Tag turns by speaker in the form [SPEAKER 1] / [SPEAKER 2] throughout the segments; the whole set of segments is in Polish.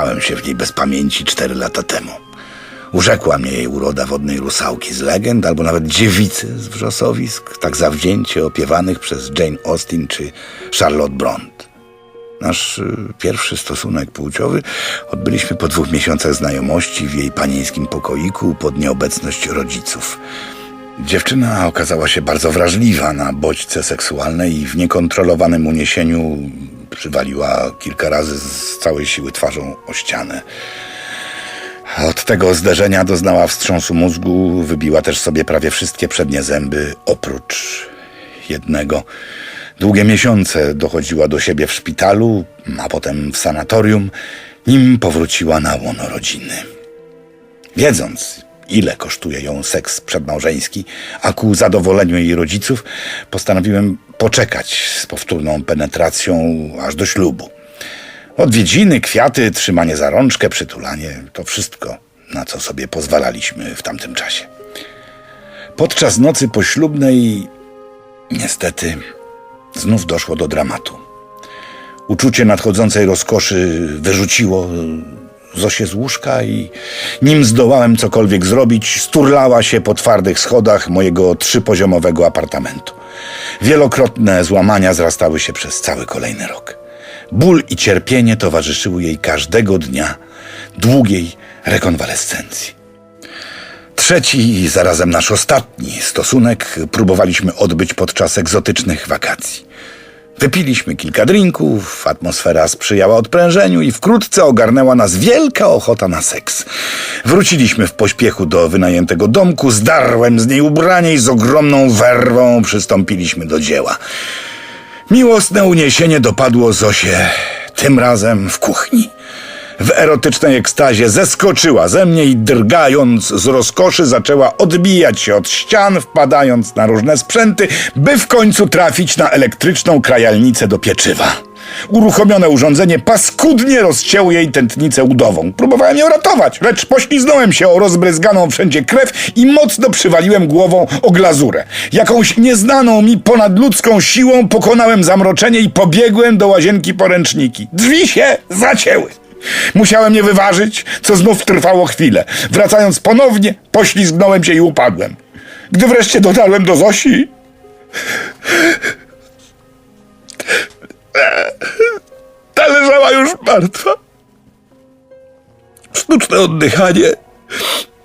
[SPEAKER 1] Zakochałem się w niej bez pamięci cztery lata temu. Urzekła mnie jej uroda wodnej rusałki z legend, albo nawet dziewicy z wrzosowisk, tak zawzięcie opiewanych przez Jane Austen czy Charlotte Bront. Nasz y, pierwszy stosunek płciowy odbyliśmy po dwóch miesiącach znajomości w jej panieńskim pokoiku pod nieobecność rodziców. Dziewczyna okazała się bardzo wrażliwa na bodźce seksualne i w niekontrolowanym uniesieniu przywaliła kilka razy z całej siły twarzą o ścianę. Od tego zderzenia doznała wstrząsu mózgu, wybiła też sobie prawie wszystkie przednie zęby, oprócz jednego. Długie miesiące dochodziła do siebie w szpitalu, a potem w sanatorium, nim powróciła na łono rodziny. Wiedząc, ile kosztuje ją seks przedmałżeński, a ku zadowoleniu jej rodziców, postanowiłem poczekać z powtórną penetracją aż do ślubu. Odwiedziny, kwiaty, trzymanie za rączkę, przytulanie to wszystko, na co sobie pozwalaliśmy w tamtym czasie. Podczas nocy poślubnej, niestety, znów doszło do dramatu. Uczucie nadchodzącej rozkoszy wyrzuciło Zosię z łóżka i nim zdołałem cokolwiek zrobić, sturlała się po twardych schodach mojego trzypoziomowego apartamentu. Wielokrotne złamania zrastały się przez cały kolejny rok. Ból i cierpienie towarzyszyły jej każdego dnia długiej rekonwalescencji. Trzeci i zarazem nasz ostatni stosunek próbowaliśmy odbyć podczas egzotycznych wakacji. Wypiliśmy kilka drinków, atmosfera sprzyjała odprężeniu i wkrótce ogarnęła nas wielka ochota na seks. Wróciliśmy w pośpiechu do wynajętego domku, zdarłem z niej ubranie i z ogromną werwą przystąpiliśmy do dzieła. Miłosne uniesienie dopadło Zosię tym razem w kuchni. W erotycznej ekstazie zeskoczyła ze mnie i drgając z rozkoszy zaczęła odbijać się od ścian, wpadając na różne sprzęty, by w końcu trafić na elektryczną krajalnicę do pieczywa. Uruchomione urządzenie paskudnie rozcięło jej tętnicę udową. Próbowałem ją ratować, lecz pośliznąłem się o rozbryzganą wszędzie krew i mocno przywaliłem głową o glazurę. Jakąś nieznaną mi ponadludzką siłą pokonałem zamroczenie i pobiegłem do łazienki poręczniki. Drzwi się zacięły. Musiałem je wyważyć, co znów trwało chwilę. Wracając ponownie, poślizgnąłem się i upadłem. Gdy wreszcie dotarłem do Zosi, ta leżała już martwa. Sztuczne oddychanie,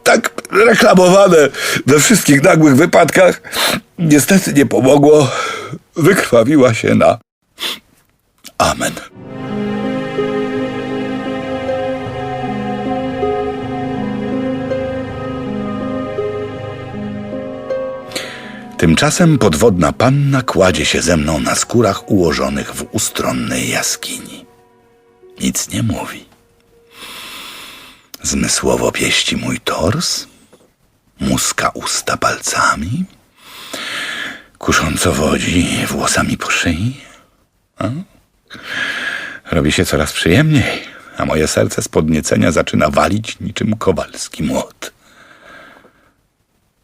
[SPEAKER 1] tak reklamowane we wszystkich nagłych wypadkach, niestety nie pomogło. Wykrwawiła się na amen. Tymczasem podwodna panna kładzie się ze mną na skórach ułożonych w ustronnej jaskini. Nic nie mówi. Zmysłowo pieści mój tors, muska usta palcami, kusząco wodzi włosami po szyi. A? Robi się coraz przyjemniej, a moje serce z podniecenia zaczyna walić niczym kowalski młot.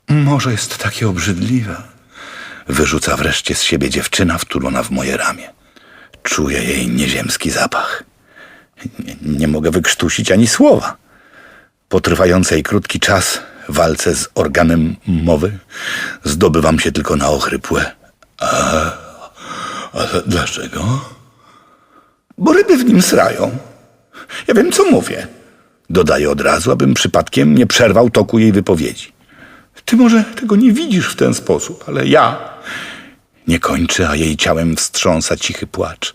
[SPEAKER 1] Może jest takie obrzydliwe. Wyrzuca wreszcie z siebie dziewczyna wtulona w moje ramię. Czuję jej nieziemski zapach. Nie, nie mogę wykrztusić ani słowa. Po trwającej krótki czas walce z organem mowy zdobywam się tylko na ochrypłe. A, a dlaczego? Bo ryby w nim srają. Ja wiem, co mówię. Dodaję od razu, abym przypadkiem nie przerwał toku jej wypowiedzi. Ty może tego nie widzisz w ten sposób, ale ja nie kończę, a jej ciałem wstrząsa cichy płacz.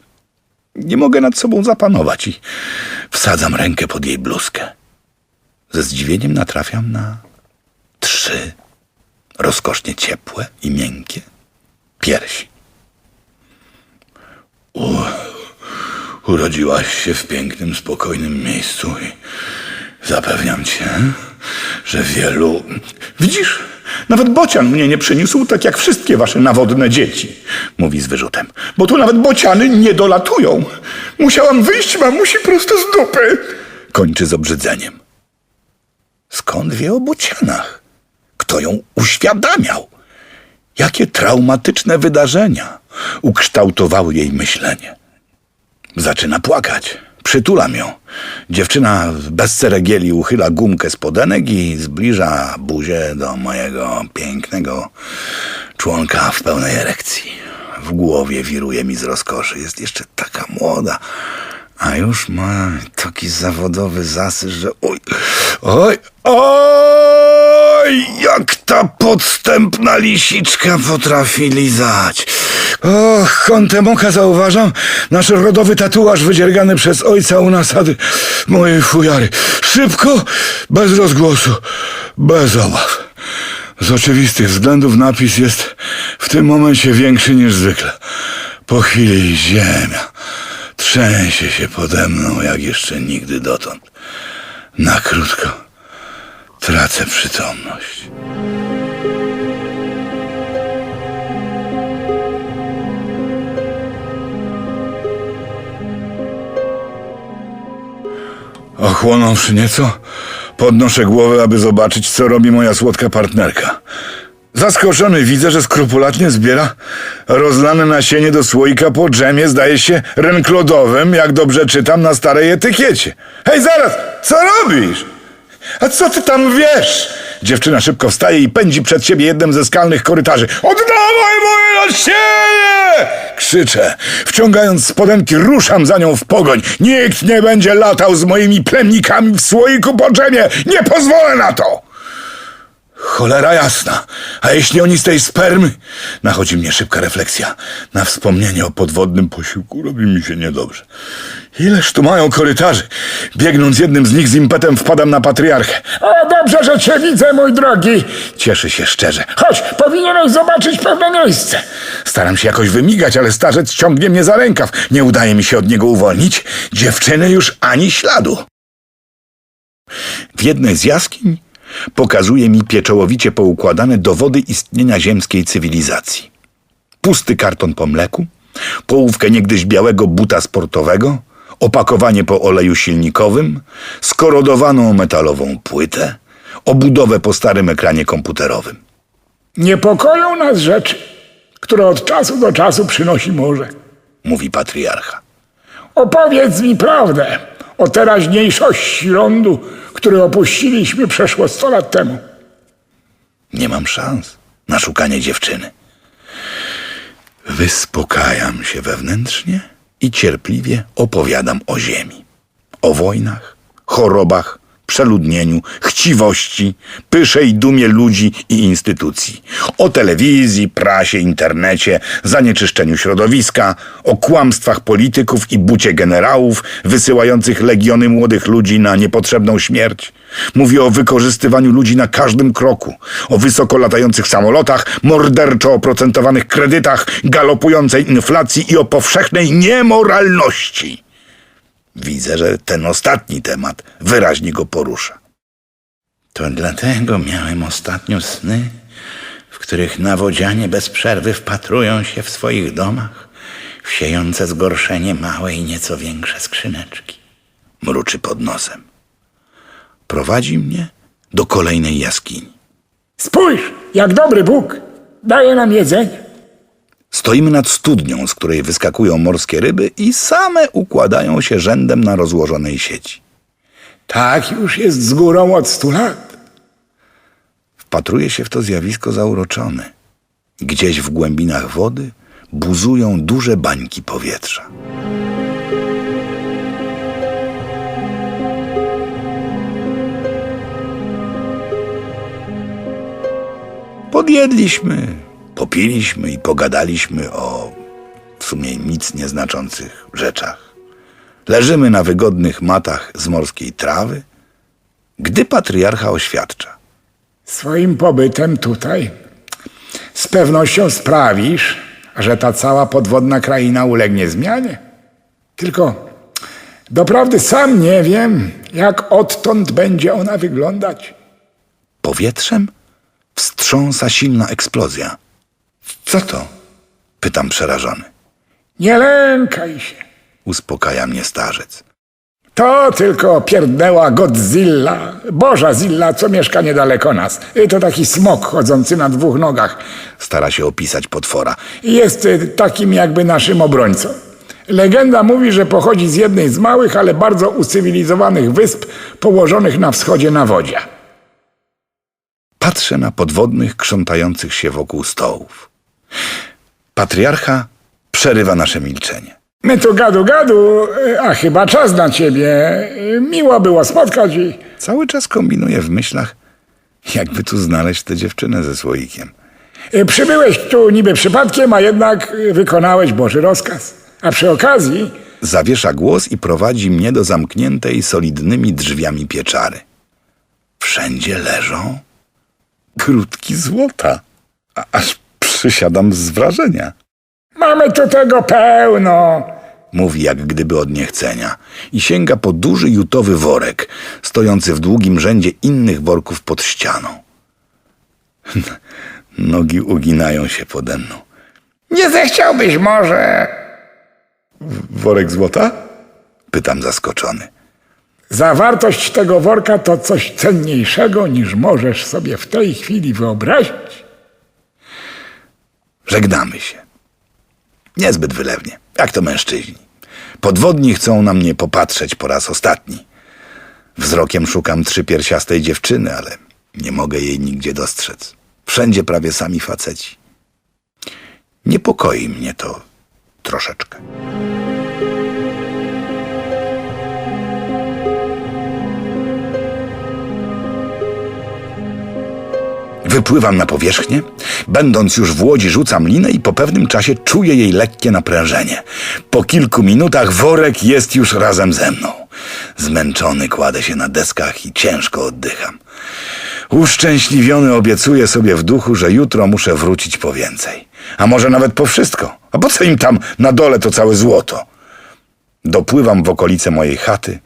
[SPEAKER 1] Nie mogę nad sobą zapanować i wsadzam rękę pod jej bluzkę. Ze zdziwieniem natrafiam na trzy rozkosznie ciepłe i miękkie piersi. U, urodziłaś się w pięknym, spokojnym miejscu i zapewniam cię, że wielu... Widzisz, nawet bocian mnie nie przyniósł, tak jak wszystkie wasze nawodne dzieci, mówi z wyrzutem. Bo tu nawet bociany nie dolatują. Musiałam wyjść mamusi prosto z dupy. Kończy z obrzydzeniem. Skąd wie o bocianach? Kto ją uświadamiał? Jakie traumatyczne wydarzenia ukształtowały jej myślenie? Zaczyna płakać. Przytulam ją. Dziewczyna bez ceregieli uchyla gumkę z podenek i zbliża buzię do mojego pięknego członka w pełnej erekcji. W głowie wiruje mi z rozkoszy. Jest jeszcze taka młoda, a już ma taki zawodowy zasy, że oj, oj, oj, jak ta podstępna lisiczka potrafi lizać. Och, kątem oka zauważam nasz rodowy tatuaż wydziergany przez ojca u nasady mojej fujary. Szybko, bez rozgłosu, bez obaw. Z oczywistych względów napis jest w tym momencie większy niż zwykle. Po chwili ziemia trzęsie się pode mną jak jeszcze nigdy dotąd. Na krótko tracę przytomność. Ochłonąwszy nieco, podnoszę głowę, aby zobaczyć, co robi moja słodka partnerka. Zaskoczony widzę, że skrupulatnie zbiera rozlane nasienie do słoika po dżemie, zdaje się, renklodowym, jak dobrze czytam na starej etykiecie. Hej, zaraz, co robisz? A co ty tam wiesz? Dziewczyna szybko wstaje i pędzi przed siebie jednym ze skalnych korytarzy. Oddawaj moje nasienie! Krzyczę. Wciągając spodenki, ruszam za nią w pogoń. Nikt nie będzie latał z moimi plemnikami w słoiku po dżemie. Nie pozwolę na to! Cholera jasna. A jeśli oni z tej spermy? Nachodzi mnie szybka refleksja. Na wspomnienie o podwodnym posiłku robi mi się niedobrze. Ileż tu mają korytarzy? Biegnąc jednym z nich z impetem wpadam na patriarchę.
[SPEAKER 2] O, dobrze, że cię widzę, mój drogi.
[SPEAKER 1] Cieszy się szczerze.
[SPEAKER 2] Chodź, powinieneś zobaczyć pewne miejsce.
[SPEAKER 1] Staram się jakoś wymigać, ale starzec ciągnie mnie za rękaw. Nie udaje mi się od niego uwolnić. Dziewczyny już ani śladu. W jednej z jaskiń pokazuje mi pieczołowicie poukładane dowody istnienia ziemskiej cywilizacji. Pusty karton po mleku, połówkę niegdyś białego buta sportowego, opakowanie po oleju silnikowym, skorodowaną metalową płytę, obudowę po starym ekranie komputerowym.
[SPEAKER 2] Niepokoją nas rzeczy, które od czasu do czasu przynosi morze.
[SPEAKER 1] Mówi patriarcha.
[SPEAKER 2] Opowiedz mi prawdę o teraźniejszości lądu, który opuściliśmy przeszło 100 lat temu.
[SPEAKER 1] Nie mam szans na szukanie dziewczyny. Wyspokajam się wewnętrznie i cierpliwie opowiadam o ziemi. O wojnach, chorobach, przeludnieniu, chciwości, pyszej dumie ludzi i instytucji. O telewizji, prasie, internecie, zanieczyszczeniu środowiska, o kłamstwach polityków i bucie generałów wysyłających legiony młodych ludzi na niepotrzebną śmierć. Mówię o wykorzystywaniu ludzi na każdym kroku, o wysoko latających samolotach, morderczo oprocentowanych kredytach, galopującej inflacji i o powszechnej niemoralności. Widzę, że ten ostatni temat wyraźnie go porusza. To dlatego miałem ostatnio sny, w których nawodzianie bez przerwy wpatrują się w swoich domach, w siejące zgorszenie małe i nieco większe skrzyneczki. Mruczy pod nosem. Prowadzi mnie do kolejnej jaskini.
[SPEAKER 2] Spójrz, jak dobry Bóg daje nam jedzenie.
[SPEAKER 1] Stoimy nad studnią, z której wyskakują morskie ryby i same układają się rzędem na rozłożonej sieci.
[SPEAKER 2] Tak już jest z górą od stu lat.
[SPEAKER 1] Wpatruje się w to zjawisko zauroczony. Gdzieś w głębinach wody buzują duże bańki powietrza. Podjedliśmy, popiliśmy i pogadaliśmy o w sumie nic nieznaczących rzeczach. Leżymy na wygodnych matach z morskiej trawy, gdy patriarcha oświadcza.
[SPEAKER 2] Swoim pobytem tutaj z pewnością sprawisz, że ta cała podwodna kraina ulegnie zmianie. Tylko doprawdy sam nie wiem, jak odtąd będzie ona wyglądać.
[SPEAKER 1] Powietrzem wstrząsa silna eksplozja. Co to? Pytam przerażony.
[SPEAKER 2] Nie lękaj się.
[SPEAKER 1] Uspokaja mnie starzec.
[SPEAKER 2] To tylko pierdnęła Godzilla, Boża Zilla, co mieszka niedaleko nas. To taki smok chodzący na dwóch nogach.
[SPEAKER 1] Stara się opisać potwora.
[SPEAKER 2] I Jest y, takim jakby naszym obrońcą. Legenda mówi, że pochodzi z jednej z małych, ale bardzo ucywilizowanych wysp położonych na wschodzie na wodzie.
[SPEAKER 1] Patrzę na podwodnych, krzątających się wokół stołów. Patriarcha przerywa nasze milczenie.
[SPEAKER 2] My tu gadu gadu, a chyba czas na ciebie. Miło było spotkać i...
[SPEAKER 1] Cały czas kombinuję w myślach, jakby tu znaleźć tę dziewczynę ze słoikiem.
[SPEAKER 2] Przybyłeś tu niby przypadkiem, a jednak wykonałeś Boży rozkaz. A przy okazji
[SPEAKER 1] Zawiesza głos i prowadzi mnie do zamkniętej solidnymi drzwiami pieczary. Wszędzie leżą grudki złota. Aż przysiadam z wrażenia.
[SPEAKER 2] mamy tu tego pełno.
[SPEAKER 1] Mówi jak gdyby od niechcenia i sięga po duży jutowy worek, stojący w długim rzędzie innych worków pod ścianą. Nogi uginają się pode mną.
[SPEAKER 2] Nie zechciałbyś może...
[SPEAKER 1] Worek złota? Pytam zaskoczony.
[SPEAKER 2] Zawartość tego worka to coś cenniejszego niż możesz sobie w tej chwili wyobrazić.
[SPEAKER 1] Żegnamy się. Niezbyt wylewnie, jak to mężczyźni. Podwodni chcą na mnie popatrzeć po raz ostatni. Wzrokiem szukam trzypiersiastej dziewczyny, ale nie mogę jej nigdzie dostrzec. Wszędzie prawie sami faceci. Niepokoi mnie to troszeczkę. Wypływam na powierzchnię, będąc już w łodzi rzucam linę i po pewnym czasie czuję jej lekkie naprężenie. Po kilku minutach worek jest już razem ze mną. Zmęczony kładę się na deskach i ciężko oddycham. Uszczęśliwiony obiecuję sobie w duchu, że jutro muszę wrócić po więcej. A może nawet po wszystko. A po co im tam na dole to całe złoto? Dopływam w okolice mojej chaty,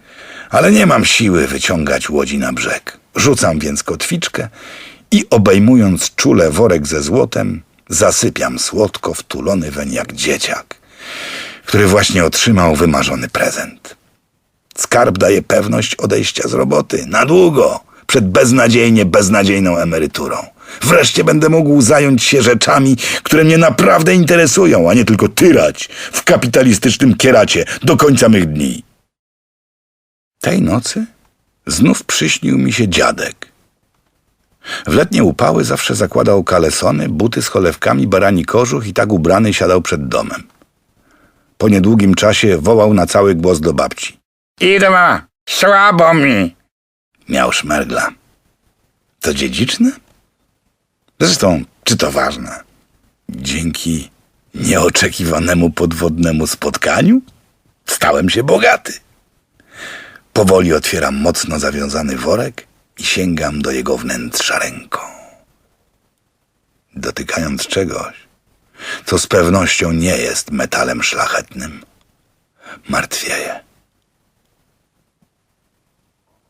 [SPEAKER 1] ale nie mam siły wyciągać łodzi na brzeg. Rzucam więc kotwiczkę i obejmując czule worek ze złotem, zasypiam słodko wtulony weń jak dzieciak, który właśnie otrzymał wymarzony prezent. Skarb daje pewność odejścia z roboty na długo, przed beznadziejnie beznadziejną emeryturą. Wreszcie będę mógł zająć się rzeczami, które mnie naprawdę interesują, a nie tylko tyrać w kapitalistycznym kieracie do końca mych dni. Tej nocy znów przyśnił mi się dziadek. W letnie upały zawsze zakładał kalesony, buty z cholewkami, barani kożuch i tak ubrany siadał przed domem. Po niedługim czasie wołał na cały głos do babci.
[SPEAKER 2] Idma, słabo mi.
[SPEAKER 1] Miał szmergla. To dziedziczne? Zresztą, czy to ważne? Dzięki nieoczekiwanemu podwodnemu spotkaniu stałem się bogaty. Powoli otwieram mocno zawiązany worek i sięgam do jego wnętrza ręką. Dotykając czegoś, co z pewnością nie jest metalem szlachetnym, martwieję.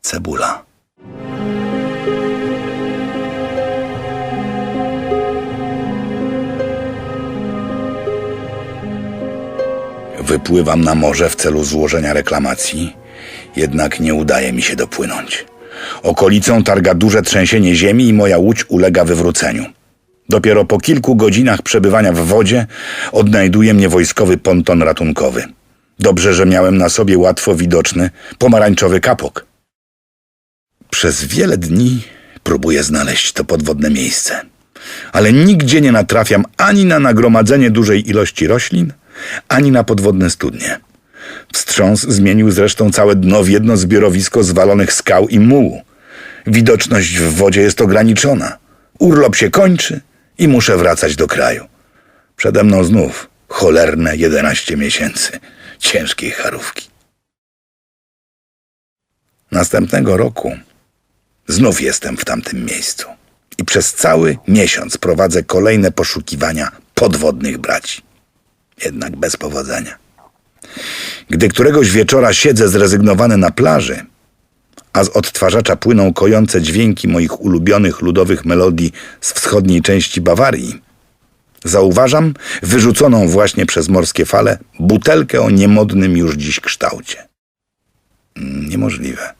[SPEAKER 1] Cebula. Wypływam na morze w celu złożenia reklamacji, jednak nie udaje mi się dopłynąć. Okolicą targa duże trzęsienie ziemi i moja łódź ulega wywróceniu. Dopiero po kilku godzinach przebywania w wodzie odnajduje mnie wojskowy ponton ratunkowy. Dobrze, że miałem na sobie łatwo widoczny pomarańczowy kapok. Przez wiele dni próbuję znaleźć to podwodne miejsce, ale nigdzie nie natrafiam ani na nagromadzenie dużej ilości roślin, ani na podwodne studnie. Wstrząs zmienił zresztą całe dno w jedno zbiorowisko zwalonych skał i mułu. Widoczność w wodzie jest ograniczona. Urlop się kończy i muszę wracać do kraju. Przede mną znów cholerne 11 miesięcy ciężkiej charówki. Następnego roku znów jestem w tamtym miejscu i przez cały miesiąc prowadzę kolejne poszukiwania podwodnych braci. Jednak bez powodzenia. Gdy któregoś wieczora siedzę zrezygnowany na plaży, a z odtwarzacza płyną kojące dźwięki moich ulubionych ludowych melodii z wschodniej części Bawarii, zauważam wyrzuconą właśnie przez morskie fale butelkę o niemodnym już dziś kształcie. Mm, Niemożliwe.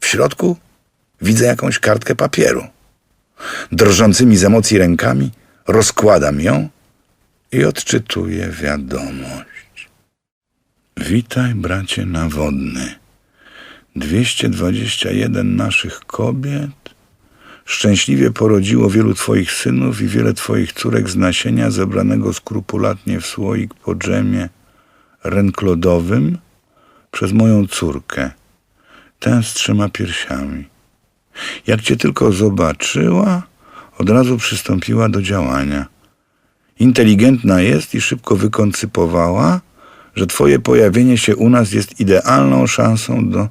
[SPEAKER 1] W środku widzę jakąś kartkę papieru. Drżącymi z emocji rękami rozkładam ją i odczytuje wiadomość. Witaj, bracie nawodny. 221 naszych kobiet szczęśliwie porodziło wielu twoich synów i wiele twoich córek z nasienia zebranego skrupulatnie w słoik po dżemie renklodowym przez moją córkę, tę z trzema piersiami. Jak cię tylko zobaczyła, od razu przystąpiła do działania. Inteligentna jest i szybko wykoncypowała, że twoje pojawienie się u nas jest idealną szansą do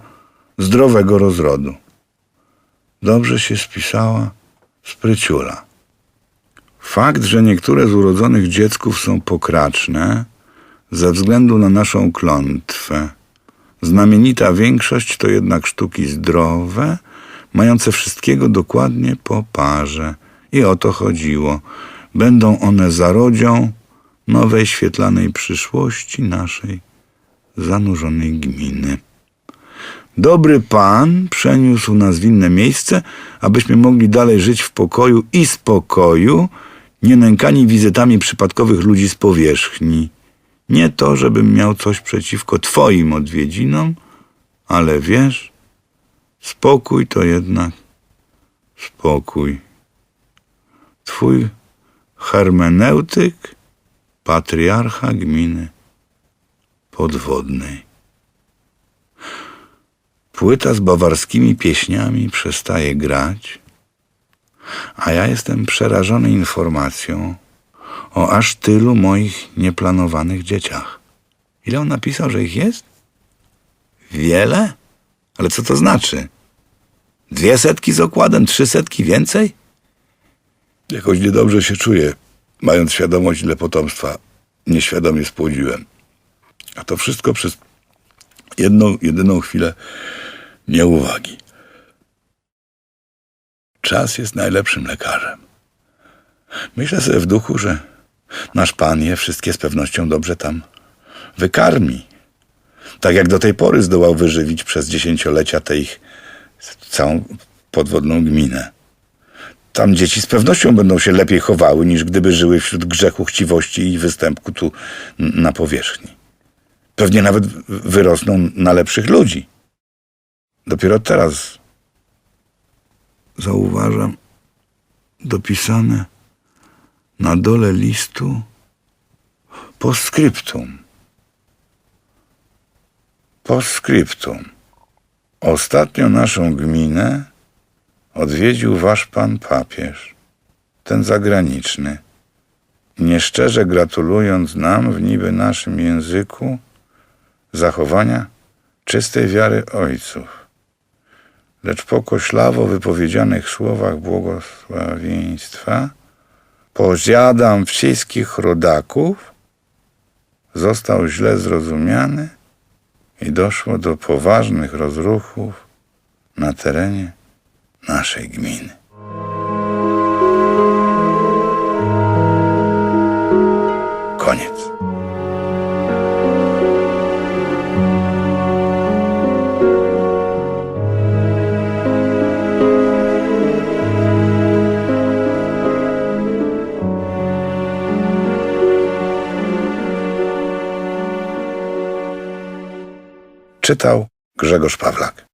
[SPEAKER 1] zdrowego rozrodu. Dobrze się spisała spryciula. Fakt, że niektóre z urodzonych dziecków są pokraczne, ze względu na naszą klątwę. Znamienita większość to jednak sztuki zdrowe, mające wszystkiego dokładnie po parze. I o to chodziło. Będą one zarodzią nowej świetlanej przyszłości naszej zanurzonej gminy. Dobry Pan przeniósł nas w inne miejsce, abyśmy mogli dalej żyć w pokoju i spokoju, nie nękani wizytami przypadkowych ludzi z powierzchni. Nie to, żebym miał coś przeciwko Twoim odwiedzinom, ale wiesz, spokój to jednak spokój. Twój hermeneutyk, patriarcha gminy podwodnej. Płyta z bawarskimi pieśniami przestaje grać, a ja jestem przerażony informacją o aż tylu moich nieplanowanych dzieciach. Ile on napisał, że ich jest? Wiele? Ale co to znaczy? Dwie setki z okładem, trzy setki więcej? Jakoś niedobrze się czuję, mając świadomość, ile potomstwa nieświadomie spłodziłem. A to wszystko przez jedną, jedyną chwilę nieuwagi. Czas jest najlepszym lekarzem. Myślę sobie w duchu, że nasz Pan je wszystkie z pewnością dobrze tam wykarmi. Tak jak do tej pory zdołał wyżywić przez dziesięciolecia tę ich całą podwodną gminę. Tam dzieci z pewnością będą się lepiej chowały, niż gdyby żyły wśród grzechu, chciwości i występku tu na powierzchni. Pewnie nawet wyrosną na lepszych ludzi. Dopiero teraz zauważam dopisane na dole listu postscriptum. Postscriptum. Ostatnio naszą gminę odwiedził wasz pan papież, ten zagraniczny, nieszczerze gratulując nam w niby naszym języku zachowania czystej wiary ojców. Lecz po koślawo wypowiedzianych słowach błogosławieństwa poziadam wszystkich rodaków, został źle zrozumiany i doszło do poważnych rozruchów na terenie naszej gminy. Koniec. Czytał Grzegorz Pawlak.